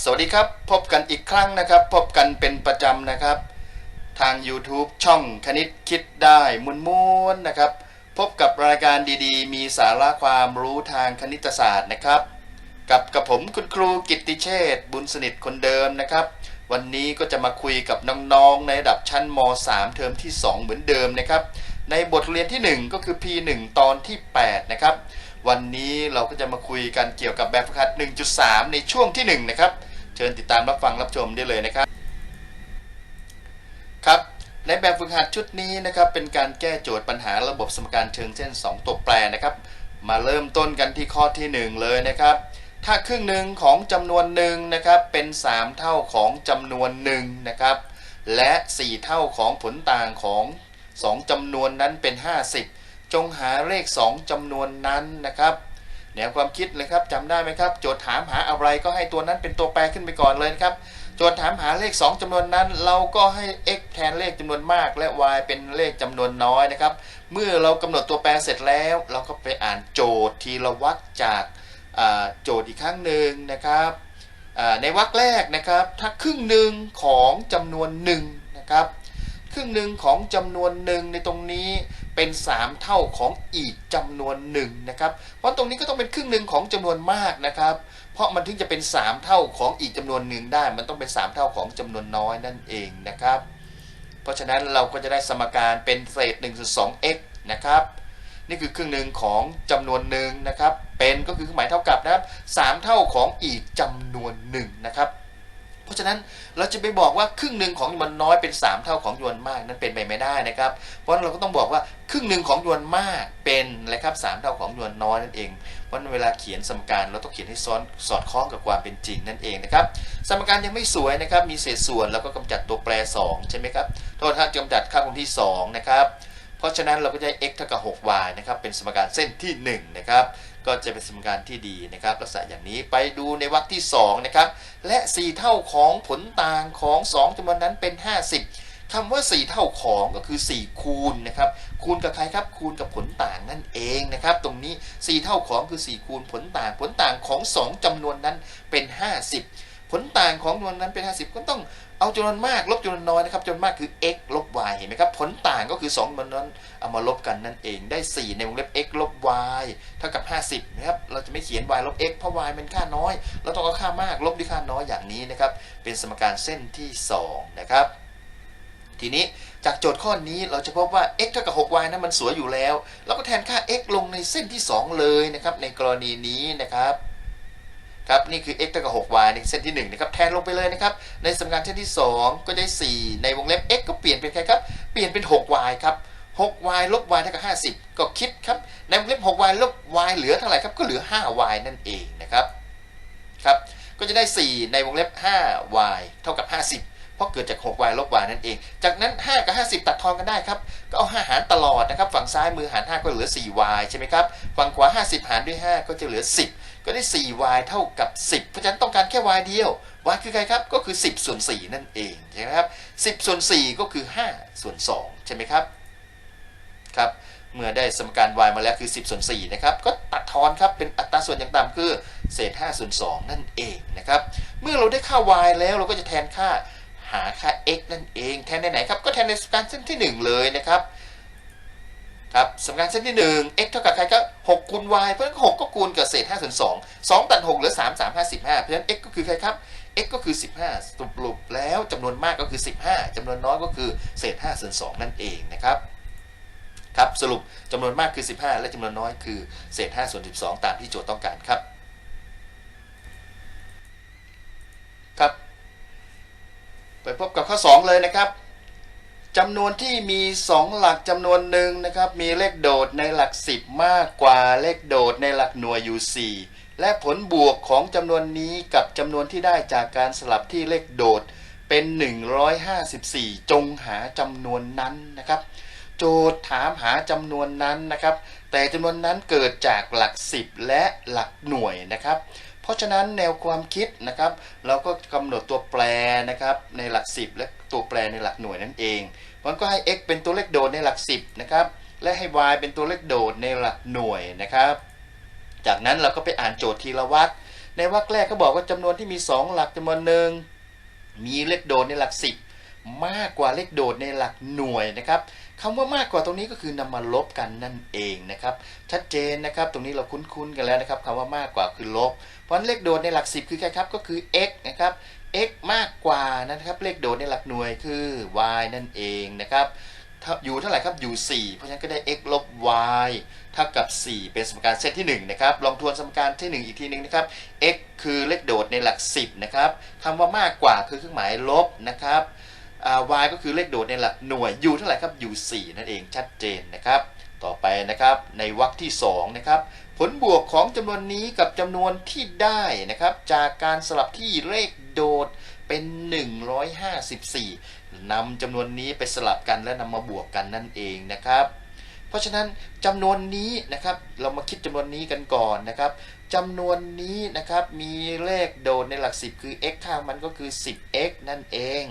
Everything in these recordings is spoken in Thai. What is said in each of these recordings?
สวัสดีครับ พบกันอีกครั้งนะครับ พบกันเป็นประจำนะครับ ทาง YouTube ช่องคณิตคิดได้มวนม้วนๆนะครับ พบกับรายการดีๆ มีสาระความรู้ทางคณิตศาสตร์นะครับ กับกับผมคุณครูกิติเชษฐ์บุญสนิทคนเดิมนะครับ วันนี้ก็จะมาคุยกับน้องๆในระดับชั้นม .3 เทอมที่ 2 เหมือนเดิมนะครับ ในบทเรียนที่ 1 ก็คือ P1 ตอนที่ 8 นะครับ วันนี้เราก็จะมาคุยกันเกี่ยวกับแบบฝึกหัด 1.3 ในช่วงที่ 1 นะครับ เชิญติดตามรับฟังรับชมได้เลยนะครับ ครับ ในแบบฝึกหัดชุดนี้นะครับ เป็นการแก้โจทย์ปัญหาระบบสมการเชิงเส้น 2 ตัวแปรนะครับ มาเริ่มต้นกันที่ข้อที่ 1 เลยนะครับ ถ้าครึ่งหนึ่งของจำนวนหนึ่งนะครับ เป็น 3 เท่าของจำนวนหนึ่งนะครับ และ 4 เท่าของผลต่างของ 2จำนวนนั้นเป็น 50 จงหาเลข 2จำนวนนั้นนะครับแนวความคิดเลยครับจำได้ไหมครับ โจทย์ถามหาอะไรก็ให้ตัวนั้นเป็นตัวแปรขึ้นไปก่อนเลยนะครับ โจทย์ถามหาเลข 2จำนวนนั้น เราก็ให้ x แทนเลขจำนวนมาก และ y เป็นเลขจำนวนน้อยนะครับ เมื่อเรากำหนดตัวแปรเสร็จแล้ว เราก็ไปอ่านโจทย์ทีละวรรคจากโจทย์อีกครั้งหนึ่งนะครับในวรรคแรกนะครับ ถ้าครึ่งหนึ่งของจำนวนหนึ่งนะครับครึ่งหนึ่งของจำนวนหนึ่งในตรงนี้ เป็น 3 เท่าของอีกจำนวนหนึ่งนะครับ เพราะตรงนี้ก็ต้องเป็นครึ่งหนึ่งของจำนวนมากนะครับ เพราะมันถึงจะเป็น 3 เท่าของอีกจำนวนหนึ่งได้ มันต้องเป็น 3 เท่าของจำนวนน้อยนั่นเองนะครับ เพราะฉะนั้นเราก็จะได้สมการเป็นเศษ1ส่วน2 x นะครับ นี่คือครึ่งหนึ่งของจำนวนหนึ่งนะครับ เป็นก็คือเครื่องหมายเท่ากับนะครับ3เท่าของอีกจำนวนหนึ่งนะครับ เพราะฉะนั้นเราจะไปบอกว่าครึ่งหนึ่งของจำนวนน้อยเป็น 3 เท่าของจำนวนมากนั้นเป็นไปไม่ได้นะครับ เพราะเราก็ต้องบอกว่าครึ่งหนึ่งของจำนวนมากเป็นอะไรครับสามเท่าของจำนวนน้อยนั่นเอง เพราะเวลาเขียนสมการเราต้องเขียนให้ซ้อนสอดคล้องกับความเป็นจริงนั่นเองนะครับ สมการยังไม่สวยนะครับ มีเศษส่วนแล้วก็กำจัดตัวแปร 2 ใช่ไหมครับ โทษถ้ากำจัดค่าคงที่2นะครับ เพราะฉะนั้นเราก็จะได้ x เท่ากับ 6y นะครับ เป็นสมการเส้นที่1นะครับ ก็จะเป็นสมการที่ดีนะครับลักษณะอย่างนี้ไปดูในวรรคที่2นะครับและ 4 เท่าของผลต่างของ 2จำนวนนั้นเป็น 50คำว่า 4 เท่าของก็คือ 4 คูณนะครับคูณกับใครครับคูณกับผลต่างนั่นเองนะครับตรงนี้ 4 เท่าของคือ 4 คูณผลต่างผลต่างของ 2จำนวนนั้นเป็น 50 ผลต่างของจำนวนนั้นเป็น 50 ก็ต้องเอาจำนวนมากลบจำนวนน้อยนะครับจำนวนมากคือ x ลบ y นไหมครับ ผลต่างก็คือ2จำนวนนั้นเอามาลบกันนั่นเองได้ 4 ในวงเล็บ x ลบ y เท่ากับ 50นะครับเราจะไม่เขียน y ลบ x เพราะ y เป็นค่าน้อย เราต้องเอาค่ามากลบด้วยค่าน้อยอย่างนี้นะครับเป็นสมการเส้นที่ 2 นะครับ ทีนี้จากโจทย์ข้อนี้เราจะพบว่า x เท่ากับ 6y นั้นมันสวยอยู่แล้ว เราก็แทนค่า x ลงในเส้นที่ 2 เลยนะครับในกรณีนี้นะครับ ครับนี่คือ x เท่ากับ 6y ในเส้นที่1นะครับแทนลงไปเลยนะครับในสมการเส้นที่ 2 ก็ได้ 4 ในวงเล็บ x ก็เปลี่ยนเป็นใครครับเปลี่ยนเป็น 6y ครับ 6y ลบ y เท่ากับ 50 ก็คิดครับในวงเล็บ 6y ลบ y เหลือเท่าไหร่ครับก็เหลือ 5y นั่นเองนะครับครับก็จะได้ 4 ในวงเล็บ 5y เท่ากับ 50 เพราะเกิดจาก 6y ลบ y นั่นเอง จากนั้น 5 กับ 50 ตัดทอนกันได้ครับ ก็เอา 5 หารตลอดนะครับ ฝั่งซ้ายมือหาร 5 ก็เหลือ 4y ใช่ไหมครับ ฝั่งขวา 50 หารด้วย 5 ก็จะเหลือ 10 ก็ได้ 4y เท่ากับ 10 เพราะฉะนั้นต้องการแค่ y เดียว y คือใครครับ ก็คือ 10 ส่วน 4 นั่นเองใช่ไหมครับ 10 ส่วน 4 ก็คือ 5 ส่วน 2 ใช่ไหมครับ ครับ เมื่อได้สมการ y มาแล้วคือ 10 ส่วน 4 นะครับ ก็ตัดทอนครับ เป็นอัตราส่วนอย่างต่ำคือ เศษ 5 ส่วน 2 นั่นเองนะครับ เมื่อเราได้ค่า y แล้วเราก็จะแทนค่าหาค่า x นั่นเอง แทนในไหนครับ ก็แทนในสมการเส้นที่ 1 เลยนะครับ ครับสมการเส้นที่ 1 x เท่ากับใครก็ 6 คูณ y เพราะฉะนั้น6ก็คูณกับเศษ5ส่วน2 2 ตัด 6 เหลือ 3 3 5 15 เพราะฉะนั้น x ก็คือใครครับ x ก็คือ 15 สรุปแล้วจำนวนมากก็คือ 15จำนวนน้อยก็คือเศษ5ส่วน2นั่นเองนะครับครับสรุปจำนวนมากคือ 15 และจำนวนน้อยคือเศษ5ส่วน12 ตามที่โจทย์ต้องการครับครับ ไปพบกับข้อ 2 เลยนะครับ จำนวนที่มี 2 หลักจำนวนหนึ่งนะครับ มีเลขโดดในหลัก 10 มากกว่าเลขโดดในหลักหน่วยอยู่ 4 และผลบวกของจำนวนนี้กับจำนวนที่ได้จากการสลับที่เลขโดดเป็น 154 จงหาจำนวนนั้นนะครับ โจทย์ถามหาจำนวนนั้นนะครับ แต่จำนวนนั้นเกิดจากหลัก 10 และหลักหน่วยนะครับ เพราะฉะนั้นแนวความคิดนะครับเราก็กำหนดตัวแปรนะครับในหลัก 10 และตัวแปรในหลักหน่วยนั่นเองมันก็ให้ x เป็นตัวเลขโดดในหลัก 10นะครับและให้ y เป็นตัวเลขโดดในหลักหน่วยนะครับ จากนั้นเราก็ไปอ่านโจทย์ทีละวรรคในวรรคแรกเขาบอกว่าจำนวนที่มี 2 หลักจำนวนหนึ่งมีเลขโดดในหลัก 10 มากกว่าเลขโดดในหลักหน่วยนะครับคำว่ามากกว่าตรงนี้ก็คือนำมาลบกันนั่นเองนะครับ ชัดเจนนะครับ ตรงนี้เราคุ้นๆกันแล้วนะครับคำว่ามากกว่าคือลบ เพราะเลขโดดในหลัก 10 คือใครครับ ก็คือ x นะครับ x มากกว่านะครับ เลขโดดในหลักหน่วยคือ y นั่นเองนะครับอยู่เท่าไหร่ครับ อยู่ 4 เพราะฉะนั้นก็ได้ x ลบ y เท่ากับ 4 เป็นสมการเซตที่1นะครับ ลองทวนสมการที่ 1 อีกทีหนึงนะครับ x คือเลขโดดในหลัก 10 นะครับคำว่ามากกว่าคือเครื่องหมายลบนะครับ y ก็คือเลขโดดในหลักหน่วย อยู่เท่าไหร่ครับ อยู่ 4 นั่นเองชัดเจนนะครับ ต่อไปนะครับในวรรคที่2นะครับผลบวกของจำนวนนี้กับจำนวนที่ได้นะครับจากการสลับที่เลขโดดเป็น 154นำจำนวนนี้ไปสลับกันและนำมาบวกกันนั่นเองนะครับเพราะฉะนั้นจำนวนนี้นะครับเรามาคิดจำนวนนี้กันก่อนนะครับจำนวนนี้นะครับมีเลขโดดในหลัก 10 คือ x ข้างมันก็คือ 10x นั่นเอง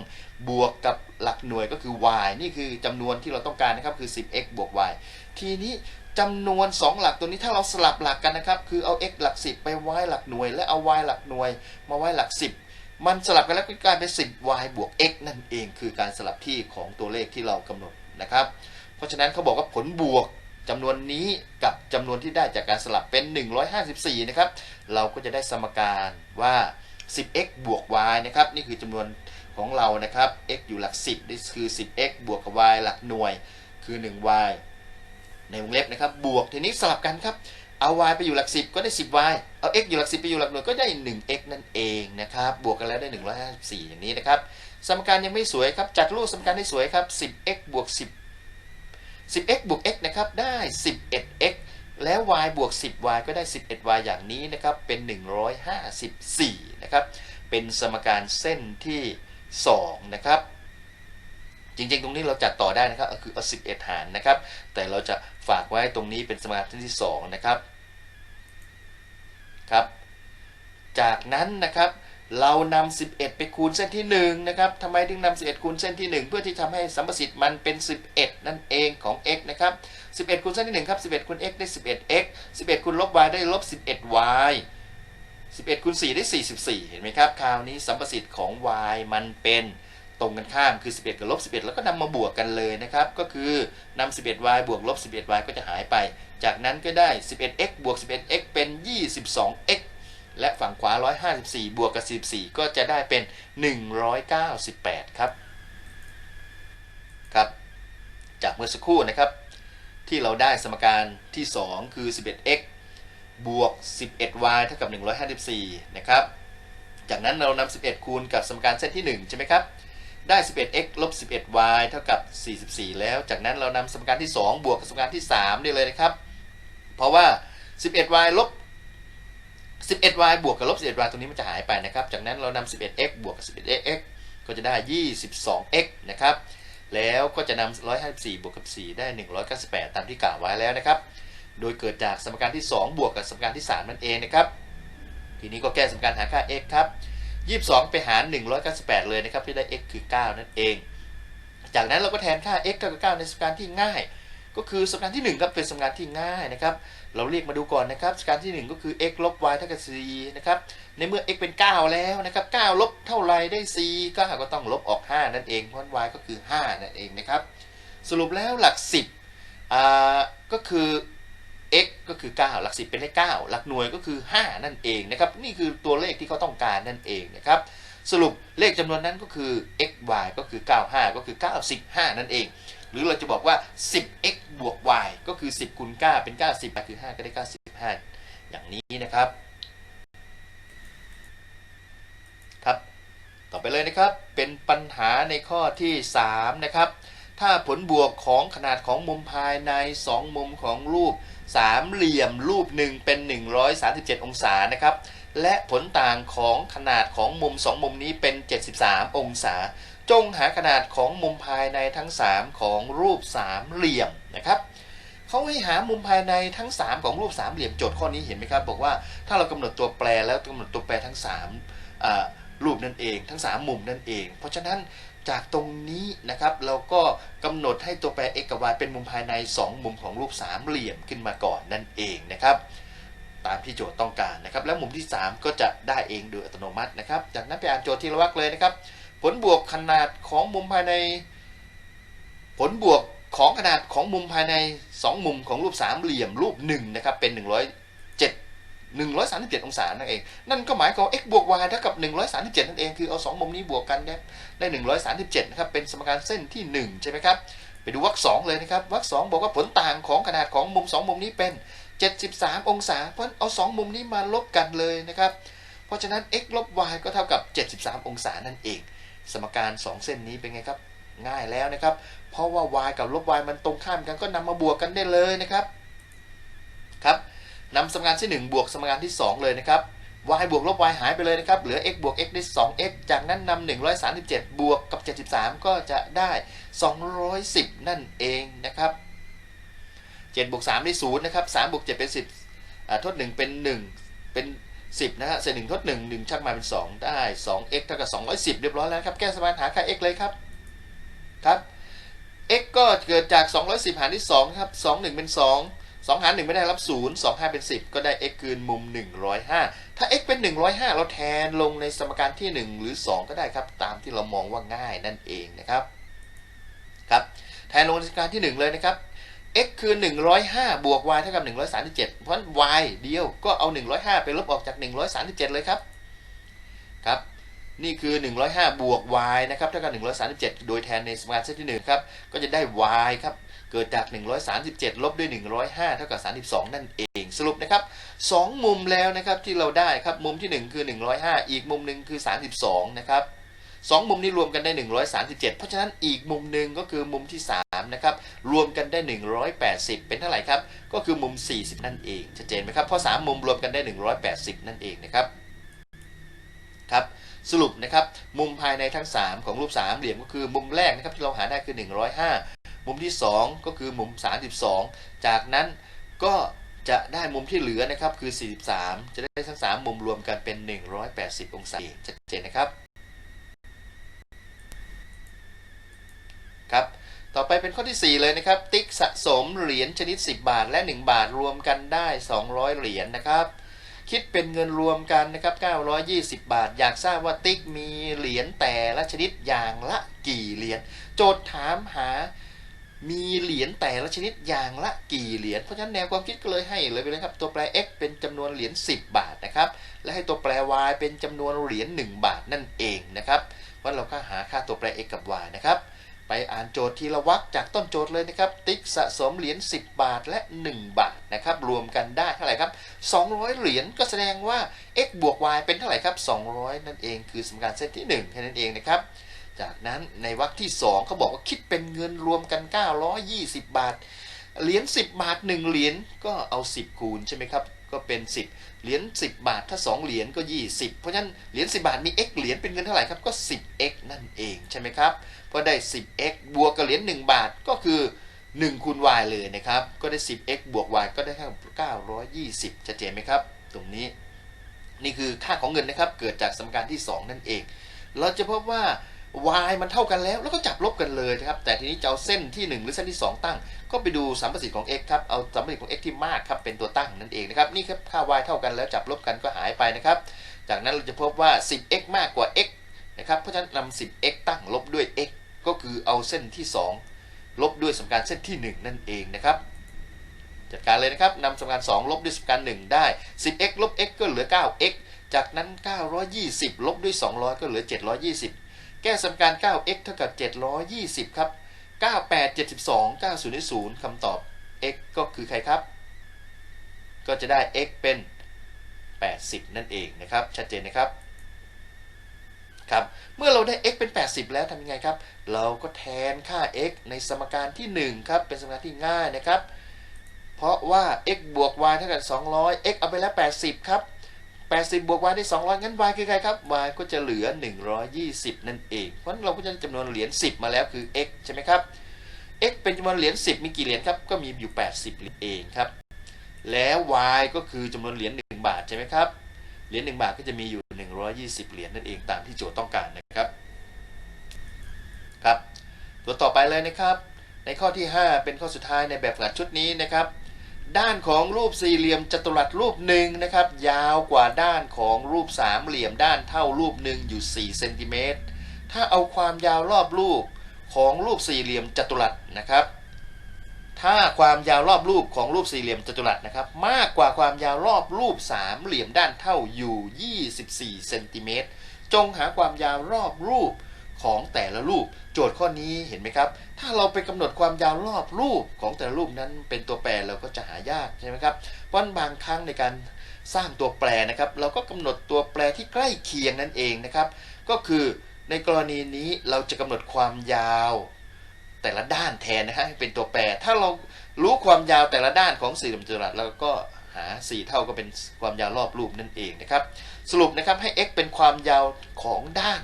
บวกกับหลักหน่วยก็คือ y นี่คือจำนวนที่เราต้องการนะครับคือ 10x บวก y ทีนี้จำนวน 2 หลักตัวนี้ถ้าเราสลับหลักกันนะครับ คือเอา x หลัก 10 ไปไว้หลักหน่วย และเอา y หลักหน่วย มาไว้หลัก 10 มันสลับกันแล้วก็กลายเป็น 10y บวก x นั่นเองคือการสลับที่ของตัวเลขที่เรากำหนดนะครับ เพราะฉะนั้นเขาบอกว่าผลบวกจำนวนนี้กับจำนวนที่ได้จากการสลับเป็น 154 นะครับ เราก็จะได้สมการว่า 10x บวก y นะครับ นี่คือจำนวนของเรานะครับ x อยู่หลัก 10นี่คือ 10x บวกกับ y หลักหน่วยคือ 1y ในวงเล็บนะครับ บวกทีนี้สลับกันครับ เอา y ไปอยู่หลัก 10 ก็ได้ 10y เอา x อยู่หลัก 10 ไปอยู่หลักหน่วยก็ได้ 1x นั่นเองนะครับ บวกกันแล้วได้ 154 อย่างนี้นะครับ สมการยังไม่สวยครับ จัดรูปสมการให้สวยครับ 10x บวก 10 10x บวก x นะครับ ได้ 11x แล้ว y บวก 10y ก็ได้ 11y อย่างนี้นะครับ เป็น 154 นะครับ เป็นสมการเส้นที่ 2 นะครับ จริงๆ ตรงนี้เราจัดต่อได้นะครับ ก็คือเอา11 หารนะครับ แต่เราจะ ฝากไว้ตรงนี้เป็นสมการเส้นที่2นะครับครับ จากนั้นนะครับเรานำ11 ไปคูณเส้นที่1นะครับทำไมถึงนำ11 คูณเส้นที่ 1 เพื่อที่ทำให้สัมประสิทธิ์มันเป็น 11 นั่นเองของ x นะครับ 11 คูณเส้นที่1ครับ 11 คูณ x ได้ 11x 11 คูณลบ y ได้ลบ 11y 11คูณ4ได้ 44 เห็นไหมครับ คราวนี้สัมประสิทธิ์ของ y มันเป็น ตรงกันข้ามคือ 11 กับลบ11 แล้วก็นำมาบวกกันเลยนะครับ ก็คือนำ 11y บวกลบ 11y ก็จะหายไป จากนั้นก็ได้ 11x บวก 11x เป็น 22x และฝั่งขวา 154 บวกกับ44ก็จะได้เป็น 198 ครับ ครับ จากเมื่อสักครู่นะครับ ที่เราได้สมการที่ 2 คือ 11x บวก 11y เท่ากับ 154 นะครับ จากนั้นเรานำ11 คูณกับสมการเส้นที่ 1 ใช่ไหมครับ ได้ 11x ลบ 11y เท่ากับ 44 แล้ว จากนั้นเรานำสมการที่ 2 บวกกับสมการที่3ได้เลยนะครับ เพราะว่า 11y ลบ 11y บวกกับลบ 11y ตรงนี้มันจะหายไปนะครับ จากนั้นเรานำ 11x บวกกับ 11x ก็จะได้ 22x นะครับ แล้วก็จะนำ154 บวกกับ 4 ได้ 198 ตามที่กล่าวไว้แล้วนะครับ โดยเกิดจากสมการที่ 2 บวกกับสมการที่ 3 นั่นเองนะครับ ทีนี้ก็แก้สมการหาค่า x ครับ 22 ไปหาร 198 เลยนะครับที่ได้ x คือ 9 นั่นเอง จากนั้นเราก็แทนค่า x เท่ากับ 9 ในสมการที่ง่าย ก็คือสมการที่ 1 ครับเป็นสมการที่ง่ายนะครับเราเรียกมาดูก่อนนะครับสมการที่ 1 ก็คือ x ลบ y เท่ากับ 4 นะครับในเมื่อ x เป็น 9 แล้วนะครับ 9 ลบเท่าไรได้4 9ก็ต้องลบออก 5 นั่นเองเพราะ y ก็คือ 5 นั่นเองนะครับสรุปแล้วหลัก 10ก็คือ x ก็คือ 9 หลัก10เป็นเลข9หลักหน่วยก็คือ 5 นั่นเองนะครับ นี่คือตัวเลขที่เขาต้องการนั่นเองนะครับ สรุปเลขจำนวนนั้นก็คือ x y ก็คือ 95 ก็คือ 95 นั่นเอง หรือเราจะบอกว่า 10x บวก y ก็คือ 10คูณ9เป็น 90คือ 5 ก็ได้ 95 อย่างนี้นะครับ ครับ ต่อไปเลยนะครับ เป็นปัญหาในข้อที่ 3 นะครับ ถ้าผลบวกของขนาดของมุมภายใน 2 มุมของรูป สามเหลี่ยมรูปหนึ่งเป็น 137 องศานะครับและผลต่างของขนาดของมุม 2 มุมนี้เป็น 73 องศา จงหาขนาดของมุมภายในทั้ง 3 ของรูปสามเหลี่ยมนะครับเขาให้หามุมภายในทั้ง 3 ของรูปสามเหลี่ยมโจทย์ข้อนี้เห็นไหมครับ บอกว่าถ้าเรากำหนดตัวแปรแล้วกำหนดตัวแปรทั้ง3อ่า รูปนั่นเอง ทั้ง 3 มุมนั่นเอง เพราะฉะนั้นจากตรงนี้นะครับเราก็กำหนดให้ตัวแปร x กับ y เป็นมุมภายใน 2 มุมของรูปสามเหลี่ยมขึ้นมาก่อนนั่นเองนะครับ ตามที่โจทย์ต้องการนะครับ แล้วมุมที่ 3 ก็จะได้เองโดยอัตโนมัตินะครับ จากนั้นไปอ่านโจทย์ทีละวรรคเลยนะครับ ผลบวกขนาดของมุมภายใน ผลบวกของขนาดของมุมภายใน 2 มุมของรูปสามเหลี่ยมรูป1นะครับเป็น 107 137 องศานั่นเอง นั่นก็หมายความ x บวก y เท่ากับ 137 นั่นเอง คือเอา 2 มุมนี้บวกกันได้ได้ 137 นะครับ เป็นสมการเส้นที่ 1 ใช่ไหมครับ ไปดูวรรคสองเลยนะครับ วรรคสองบอกว่าผลต่างของขนาดของมุม 2 มุมนี้เป็น 73 องศา เพราะเอา 2 มุมนี้มาลบกันเลยนะครับ เพราะฉะนั้น x ลบ y ก็เท่ากับ 73 องศานั่นเอง สมการ 2 เส้นนี้เป็นไงครับ ง่ายแล้วนะครับ เพราะว่า y กับลบ y มันตรงข้ามกันก็นำมาบวกกันได้เลยนะครับ ครับ นำสมการที่ 1 บวกสมการที่ 2 เลยนะครับ y บวกลบ y หายไปเลยนะครับ เหลือ x บวก x ได้ 2x จากนั้นนำ137 บวกกับ 73 ก็จะได้ 210 นั่นเองนะครับ7บวก3ได้0นะครับ3บวก7เป็น 10 ทด 1 เป็น 1 เป็น 10 นะฮะเศษ1ทด 1 1 ชักมาเป็น 2 ได้ 2x เท่ากับ 210 เรียบร้อยแล้วครับ แก้สมการหาค่า x เลยครับ ครับ x ก็เกิดจาก 210 หารที่2ครับ 2 1 เป็น 2 2หาร1ไม่ได้รับ0 2 5เป็น10ก็ได้ x คืนมุม105ถ้า x เป็น105เราแทนลงในสมการที่1หรือ2ก็ได้ครับ ตามที่เรามองว่าง่ายนั่นเองนะครับครับแทนลงในสมการที่1เลยนะครับ x คือ 105 บวก y เท่ากับ 137 เพราะฉะนั้น y เดียวก็เอา 105 ไปลบออกจาก 137 เลยครับครับ นี่คือ 105 บวก y นะครับเท่ากับ 137 โดยแทนในสมการเส้นที่1ครับก็จะได้ y ครับ เกิดจาก 137 ลบด้วย 105 เท่ากับ 32 นั่นเองสรุปนะครับ 2 มุมแล้วนะครับที่เราได้ครับมุมที่ 1 คือ 105 อีกมุมหนึ่งคือ 32 นะครับสองมุมนี้รวมกันได้ 137 เพราะฉะนั้นอีกมุมหนึ่งก็คือมุมที่ 3 นะครับ รวมกันได้ 180 เป็นเท่าไหร่ครับ ก็คือมุม 40 นั่นเองชัดเจนไหมครับ เพราะ 3 มุมรวมกันได้ 180 นั่นเองนะครับครับสรุปนะครับ มุมภายในทั้ง 3 ของรูปสามเหลี่ยมก็คือมุมแรกนะครับที่เราหาได้คือ 105 มุมที่ 2 ก็คือมุม 32 จากนั้นก็จะได้มุมที่เหลือนะครับคือ 43 จะได้ทั้ง 3 มุมรวมกันเป็น 180 องศาชัดเจนนะครับครับต่อไปเป็นข้อที่ 4 เลยนะครับ ติ๊กสะสมเหรียญชนิด 10 บาทและ 1 บาทรวมกันได้ 200 เหรียญนะครับ คิดเป็นเงินรวมกันนะครับ 920 บาท อยากทราบว่าติ๊กมีเหรียญแต่ละชนิดอย่างละกี่เหรียญโจทย์ถามหา มีเหรียญแต่ละชนิดอย่างละกี่เหรียญเพราะฉะนั้นแนวความคิดก็เลยให้เลยไปเลยครับตัวแปร x เป็นจำนวนเหรียญ10 บาทนะครับและให้ตัวแปร y เป็นจำนวนเหรียญ1บาทนั่นเองนะครับเพราเราก็หาค่าตัวแปร x กับ y นะครับไปอ่านโจทย์ทีละวรรคจากต้นโจทย์เลยนะครับ ติ๊กสะสมเหรียญ10 บาทและ 1 บาทนะครับรวมกันได้เท่าไหร่ครับ 200 เหรียญก็แสดงว่า x บวก y เป็นเท่าไหร่ครับ 200 นั่นเองคือสมการเส้นที่1แค่นั้นเองนะครับ จากนั้นในวรรคที่2เขาบอกว่าคิดเป็นเงินรวมกัน 920 บาท เหรียญ10 บาท 1 เหรียญก็เอา 10 คูณใช่ไหมครับก็เป็น 10 เหรียญ10 บาท ถ้า 2 เหรียญก็ 20 เพราะฉะนั้นเหรียญ10 บาทมี x เหรียญเป็นเงินเท่าไหร่ครับก็ 10x นั่นเองใช่ไหมครับพอได้ 10x บวกกับเหรียญ1บาทก็คือ1คูณ y เลยนะครับ ก็ได้ 10x บวก y ก็ได้ค่า920ชัดเจนไหมครับ ตรงนี้ นี่คือค่าของเงินนะครับ เกิดจากสมการที่ 2 นั่นเอง เราจะพบว่า y มันเท่ากันแล้ว แล้วก็จับลบกันเลยนะครับ แต่ทีนี้จะเอาเส้นที่ 1 หรือเส้นที่ 2 ตั้ง ก็ไปดูสัมประสิทธิ์ของ x ครับ เอาสัมประสิทธิ์ของ x ที่มากครับ เป็นตัวตั้งนั่นเองนะครับ นี่ครับ ค่า y เท่ากันแล้วจับลบกันก็หายไปนะครับ จากนั้นเราจะพบว่า 10x มากกว่า x นะครับ เพราะฉะนั้นนำ 10x ตั้งลบด้วย x ก็คือเอาเส้นที่ 2 ลบด้วยสมการเส้นที่ 1 นั่นเองนะครับ จัดการเลยนะครับนำสมการ 2 ลบด้วยสมการ 1 ได้ 10x ลบ x ก็เหลือ 9x จากนั้น 920 ลบด้วย 200 ก็เหลือ 720 แก้สมการ 9x เท่ากับ 720 ครับ 98 72 90 0คำตอบ x ก็คือใครครับ ก็จะได้ x เป็น 80 นั่นเองนะครับ ชัดเจนนะครับ ครับ เมื่อเราได้ x เป็น 80 แล้วทำยังไงครับ เราก็แทนค่า x ในสมการที่ 1 ครับ เป็นสมการที่ง่ายนะครับ เพราะว่า x บวก y เท่ากับ 200 x เอาไปแล้ว 80 ครับ 80 บวก y ได้ 200 งั้น y คือใครครับ y ก็จะเหลือ 120 นั่นเอง เพราะฉะนั้นเราก็จะได้จำนวนเหรียญ 10 มาแล้วคือ x ใช่ไหมครับ x เป็นจำนวนเหรียญ 10 มีกี่เหรียญครับ ก็มีอยู่ 80 เหรียญเองครับ แล้ว y ก็คือจำนวนเหรียญ 1 บาทใช่ไหมครับ เหรียญ 1 บาทก็จะมีอยู่ 120 เหรียญนั่นเองตามที่โจทย์ต้องการนะครับ ครับ ตัวต่อไปเลยนะครับ ในข้อที่ 5 เป็นข้อสุดท้ายในแบบฝึกหัดชุดนี้นะครับ ด้านของรูปสี่เหลี่ยมจัตุรัสรูปหนึ่งนะครับ ยาวกว่าด้านของรูปสามเหลี่ยมด้านเท่ารูปหนึ่งอยู่4เซนติเมตรถ้าเอาความยาวรอบรูปของรูปสี่เหลี่ยมจัตุรัสนะครับ ถ้าความยาวรอบรูปของรูปสี่เหลี่ยมจัตุรัสนะครับ มากกว่าความยาวรอบรูปสามเหลี่ยมด้านเท่าอยู่ 24เซนติเมตรจงหาความยาวรอบรูป ของแต่ละรูป โจทย์ข้อนี้เห็นไหมครับ ถ้าเราไปกำหนดความยาวรอบรูปของแต่ละรูปนั้นเป็นตัวแปรเราก็จะหายากใช่ไหมครับเพราะบางครั้งในการสร้างตัวแปรนะครับ เราก็กำหนดตัวแปรที่ใกล้เคียงนั่นเองนะครับ ก็คือในกรณีนี้เราจะกำหนดความยาว แต่ละด้านแทนนะฮะเป็นตัวแปร ถ้าเรารู้ความยาวแต่ละด้านของสี่เหลี่ยมจัตุรัสเราก็หา 4 เท่าก็เป็นความยาวรอบรูปนั่นเองนะครับ สรุปนะครับให้ x เป็นความยาวของด้าน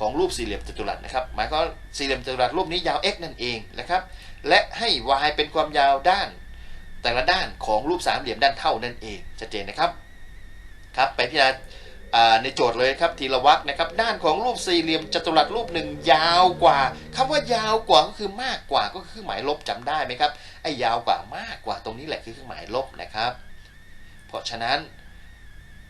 ของรูปสี่เหลี่ยมจัตุรัสนะครับ หมายความสี่เหลี่ยมจัตุรัสรูปนี้ยาว x นั่นเองนะครับ และให้ y เป็นความยาวด้าน แต่ละด้านของรูปสามเหลี่ยมด้านเท่านั่นเองชัดเจนนะครับครับไปพิจารณาในโจทย์เลยครับทีละวรรคนะครับ ด้านของรูปสี่เหลี่ยมจัตุรัสรูปหนึ่งยาวกว่าคำว่ายาวกว่าก็คือมากกว่าก็คือหมายลบจำได้ไหมครับไอ้ยาวกว่ามากกว่าตรงนี้แหละคือเครื่องหมายลบนะครับ เพราะฉะนั้น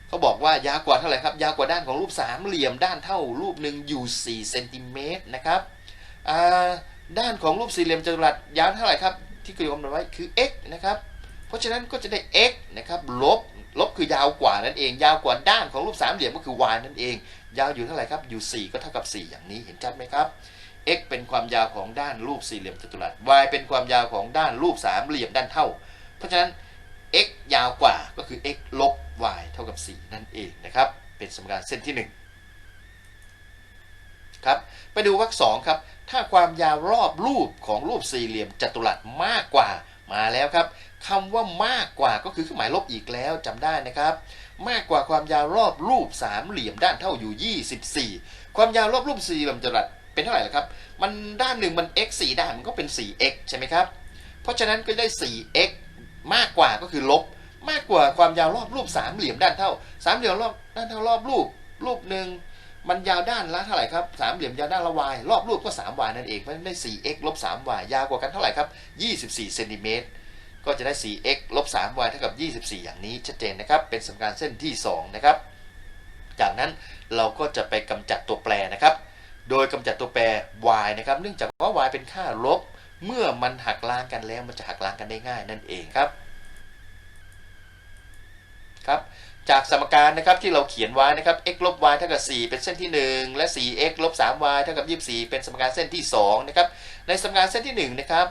เขาบอกว่ายาวกว่าเท่าไหร่ครับ ยาวกว่าด้านของรูปสามเหลี่ยมด้านเท่ารูปหนึ่งอยู่4เซนติเมตรนะครับด้านของรูปสี่เหลี่ยมจัตุรัสยาวเท่าไหร่ครับ ที่กำหนดไว้คือ x นะครับ เพราะฉะนั้นก็จะได้ x นะครับลบลบคือยาวกว่านั่นเอง ยาวกว่าด้านของรูปสามเหลี่ยมก็คือ y นั่นเอง ยาวอยู่เท่าไหร่ครับอยู่ 4 ก็เท่ากับ 4 อย่างนี้เห็นชัดไหมครับ x เป็นความยาวของด้านรูปสี่เหลี่ยมจัตุรัส y เป็นความยาวของด้านรูปสามเหลี่ยมด้านเท่า เพราะฉะนั้น x ยาวกว่าก็คือ x ลบ y เท่ากับ 4 นั่นเองนะครับ เป็นสมการเส้นที่ 1 ครับ ไปดูวรรคสองครับ ถ้าความยาวรอบรูปของรูปสี่เหลี่ยมจัตุรัสมากกว่ามาแล้วครับคำว่ามากกว่าก็คือเครื่องหมายลบอีกแล้วจำได้นะครับ มากกว่าความยาวรอบรูปสามเหลี่ยมด้านเท่าอยู่ 24 ความยาวรอบรูปสี่เหลี่ยมจัตุรัสเป็นเท่าไหร่ล่ะครับ มันด้านหนึ่งมัน x 4ด้านมันก็เป็น 4x ใช่ไหมครับ เพราะฉะนั้นก็ได้ 4x มากกว่าก็คือลบ มากกว่าความยาวรอบรูปสามเหลี่ยมด้านเท่าสามเหลี่ยมรอบด้านเท่ารอบรูปรูปหนึ่งมันยาวด้านละเท่าไหร่ครับสามเหลี่ยมยาวด้านละ y รอบรูปก็ 3y นั่นเองเพราะฉะนั้นได้ 4x ลบ 3y ยยาวกว่ากันเท่าไหร่ครับ24เซนติเมตรก็จะได้ 4x ลบ 3y เท่ากับ 24 อย่างนี้ชัดเจนนะครับ เป็นสมการเส้นที่ 2 นะครับ จากนั้นเราก็จะไปกำจัดตัวแปรนะครับ โดยกำจัดตัวแปร y นะครับ เนื่องจากว่า y เป็นค่าลบ เมื่อมันหักล้างกันแล้วมันจะหักล้างกันได้ง่ายนั่นเองครับ ครับจากสมการนะครับที่เราเขียนไว้นะครับ x ลบ y เท่ากับ 4 เป็นเส้นที่ 1 และ 4x ลบ 3y เท่ากับ 24 เป็นสมการเส้นที่ 2 นะครับ ในสมการเส้นที่ 1 นะครับ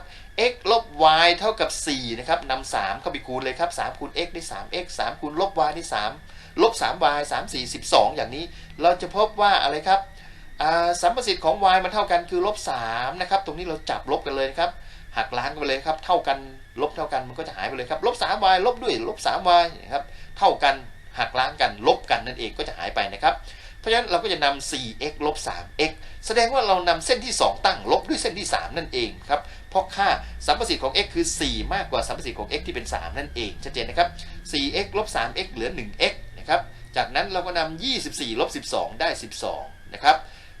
x ลบ y เท่ากับ 4 นะครับนำ3เข้าไปคูณเลยครับ 3 คูณ x ได้ 3x 3 คูณลบ y ได้ 3 ลบ 3y 3 4 12 อย่างนี้ เราจะพบว่าอะไรครับสัมประสิทธิ์ของ y มันเท่ากันคือลบ 3 นะครับ ตรงนี้เราจับลบกันเลยครับ หักล้างกันไปเลยครับ เท่ากันลบเท่ากันมันก็จะหายไปเลยครับ ลบ 3y ลบด้วยลบ 3y นะครับ เท่ากันหักล้างกันลบกันนั่นเองก็จะหายไปนะครับ เพราะฉะนั้นเราก็จะนำ 4x ลบ 3x แสดงว่าเรานำเส้นที่ 2 ตั้งลบด้วยเส้นที่ 3 นั่นเองครับ เพราะค่าสัมประสิทธิ์ของ x คือ 4 มากกว่าสัมประสิทธิ์ของ x ที่เป็น 3 นั่นเอง ชัดเจนนะครับ 4x ลบ 3x เหลือ 1x นะครับ จากนั้นเราก็นำ24 ลบ 12 ได้ 12 นะครับ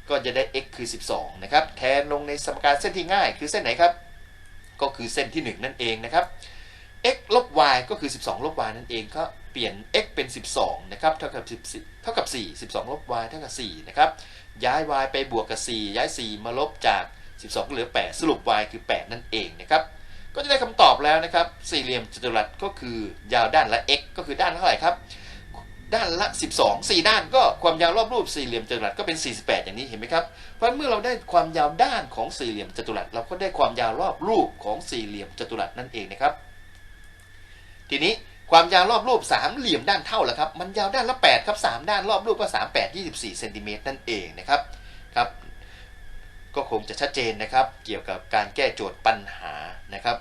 ก็จะได้ x คือ 12 นะครับ แทนลงในสมการเส้นที่ง่ายคือเส้นไหนครับ ก็คือเส้นที่ 1 นั่นเองนะครับ x ลบ y ก็คือ 12 ลบ y นั่นเองก็ ปลี่ยน x เป็น 12 นะครับ เท่ากับ10เท่ากับ 4 12 ลบ y เท่ากับ 4 นะครับ ย้าย y ไปบวกกับ 4 ย้าย 4 มาลบจาก 12 เหลือ 8 สรุป y คือ 8 นั่นเองนะครับ ก็จะได้คำตอบแล้วนะครับ สี่เหลี่ยมจัตุรัสก็คือยาวด้านละ x ก็คือด้านเท่าไหร่ครับ ด้านละ 12 4 ด้านก็ความยาวรอบรูปสี่เหลี่ยมจัตุรัสก็เป็น 48 อย่างนี้เห็นไหมครับ เพราะเมื่อเราได้ความยาวด้านของสี่เหลี่ยมจัตุรัส เราก็ได้ความยาวรอบรูปของสี่เหลี่ยมจัตุรัสนั่นเองนะครับ ทีนี้ ความยาวรอบรูปสามเหลี่ยมด้านเท่าละครับมันยาวด้านละ8ครับ3ด้านรอบรูปก็3 8 24เซนติเมตรนั่นเองนะครับครับก็คงจะชัดเจนนะครับ เกี่ยวกับการแก้โจทย์ปัญหานะครับ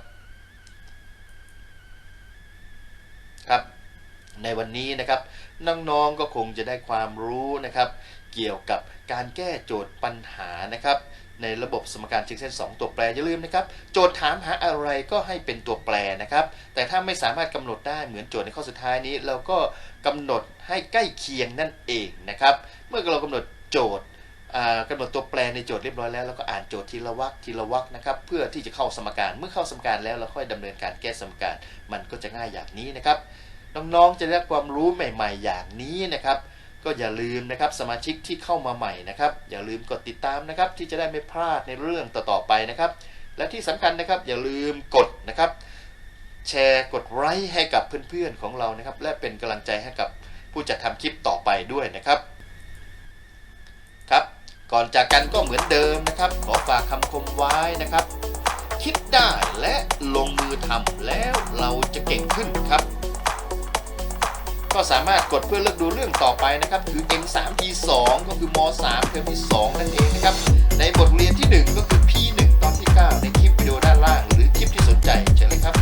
ครับในวันนี้นะครับน้องๆก็คงจะได้ความรู้นะครับ เกี่ยวกับการแก้โจทย์ปัญหานะครับในระบบสมการเชิงเส้น 2 ตัวแปรอย่าลืมนะครับ โจทย์ถามหาอะไรก็ให้เป็นตัวแปรนะครับ แต่ถ้าไม่สามารถกำหนดได้เหมือนโจทย์ในข้อสุดท้ายนี้ เราก็กำหนดให้ใกล้เคียงนั่นเองนะครับ เมื่อเรากำหนดโจทย์อ่ากำหนดตัวแปรในโจทย์เรียบร้อยแล้วแล้วก็อ่านโจทย์ทีละวรรคทีละวรรคนะครับเพื่อที่จะเข้าสมการเมื่อเข้าสมการแล้วเราค่อยดำเนินการแก้สมการ มันก็จะง่ายอย่างนี้นะครับน้องๆจะได้ความรู้ใหม่ ๆ อย่างนี้นะครับ ก็อย่าลืมนะครับสมาชิกที่เข้ามาใหม่นะครับ อย่าลืมกดติดตามนะครับที่จะได้ไม่พลาดในเรื่องต่อๆไปนะครับ และที่สำคัญนะครับอย่าลืมกดนะครับ แชร์กดไลค์ให้กับเพื่อนๆของเรานะครับ และเป็นกำลังใจให้กับผู้จัดทำคลิปต่อไปด้วยนะครับครับ ก่อนจากกันก็เหมือนเดิมนะครับ ขอฝากคำคมไว้นะครับ คิดได้และลงมือทำแล้วเราจะเก่งขึ้นครับ ก็สามารถกดเพื่อเลือกดูเรื่องต่อไปนะครับ คือ M3P2 ก็คือม3เทอมที่2นั่นเองนะครับ ในบทเรียนที่ 1 ก็คือ P1 ตอนที่ 9 ในคลิปวิดีโอด้านล่าง หรือคลิปที่สนใจเชิญเลยครับ